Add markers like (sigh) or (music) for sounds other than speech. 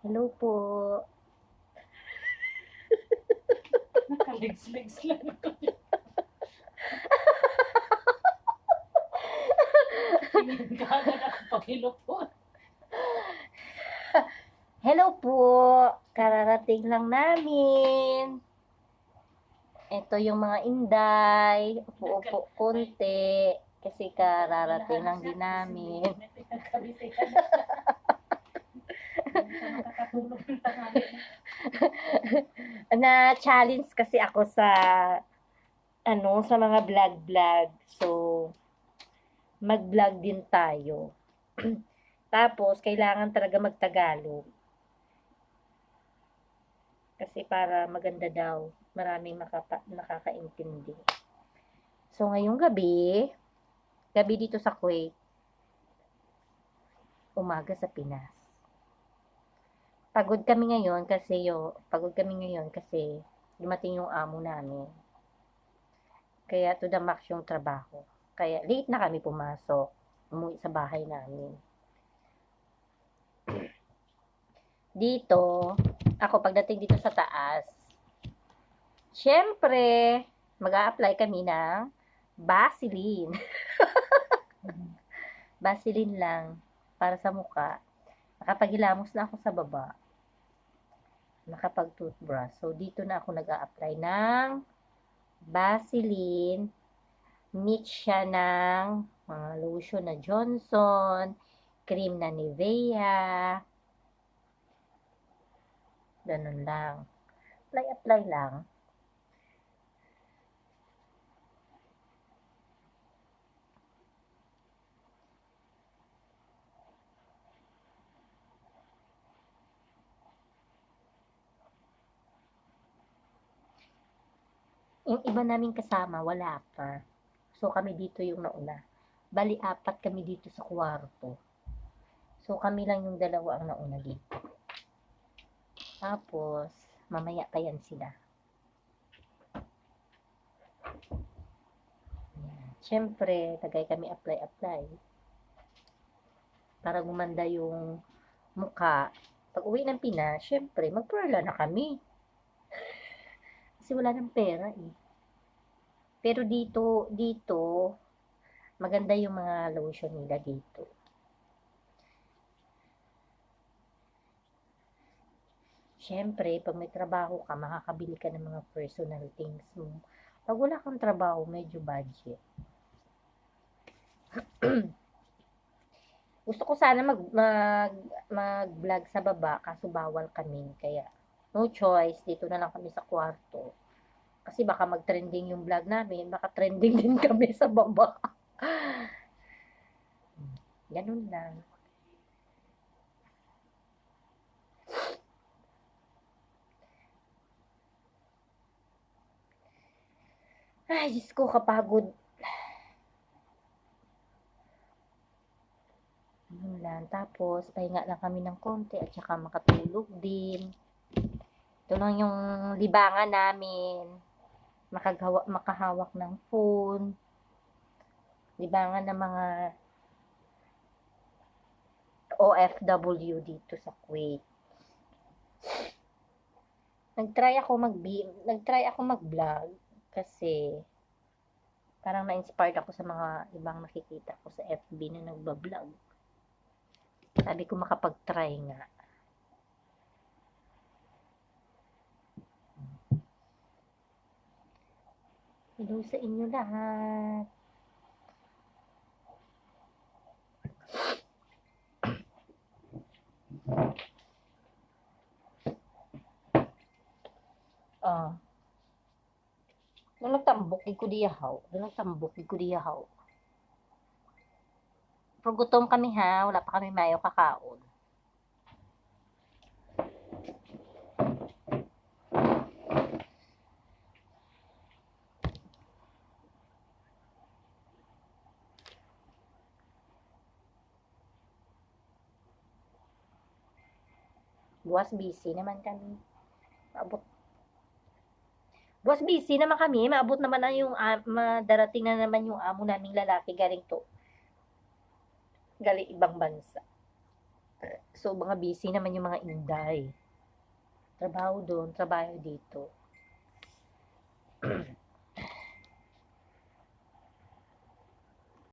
Hello po. Nakaligs-ligs lang ako. Na po. Hello po. Kararating lang namin. Ito yung mga inday. Upo-upo konti. Kasi kararating lang din namin. Pinagkabisihan. Nakakatulog ng tanghali. na challenge kasi ako sa ano sa mga vlog-vlog. So mag-vlog din tayo. (clears throat) Tapos kailangan talaga magtagalog. Kasi para maganda daw, maraming makapa, nakakaintindi. So ngayong gabi, gabi dito sa Kuwait, umaga sa Pinas pagod kami ngayon kasi yo, pagod kami ngayon kasi dumating yung amo namin. Kaya to the max yung trabaho. Kaya late na kami pumasok. Umuwi sa bahay namin. Dito, ako pagdating dito sa taas, syempre, mag apply kami ng Vaseline. (laughs) Vaseline lang para sa muka. Nakapagilamos na ako sa baba. Nakapag-toothbrush. So, dito na ako nag apply ng Vaseline. Mix siya ng mga lotion na Johnson, cream na Nivea. Ganun lang. Apply-apply lang. Yung iba naming kasama, wala pa. So, kami dito yung nauna. Bali, apat kami dito sa kwarto. So, kami lang yung dalawa ang nauna dito. Tapos, mamaya pa yan sila. Siyempre, tagay kami apply-apply. Para gumanda yung muka. Pag uwi ng Pinas, syempre, magpurla na kami. Kasi wala ng pera eh. Pero dito, dito, maganda yung mga lotion nila dito. Siyempre, pag may trabaho ka, makakabili ka ng mga personal things mo. Pag wala kang trabaho, medyo budget. (clears throat) Gusto ko sana mag, mag, mag-vlog sa baba, kaso bawal kami. Kaya, no choice, dito na lang kami sa kwarto. Kasi baka mag-trending yung vlog namin, baka trending din (laughs) kami sa baba. Ganun lang. Ay, Diyos ko, kapagod. Yun lang. Tapos, pahinga lang kami ng konti at saka makatulog din. Ito lang yung libangan namin. Makagawa, makahawak ng phone. Libangan ng mga OFW dito sa Kuwait. Nag-try ako mag nag-try ako mag-vlog kasi parang na-inspired ako sa mga ibang nakikita ko sa FB na nagba-vlog. Sabi ko makapag-try nga. Hello sa inyo lahat. Ah. Nung nagtambok, ko diyahaw. Nung nagtambok, ko diyahaw. Pero gutom kami ha, wala pa kami mayo kakaon. Buwas busy naman kami. Abot Boss, busy naman kami. Maabot naman na yung, ah, madarating na naman yung amo naming lalaki galing to. Galing ibang bansa. So, mga busy naman yung mga inday. Trabaho doon, trabaho dito. (clears throat)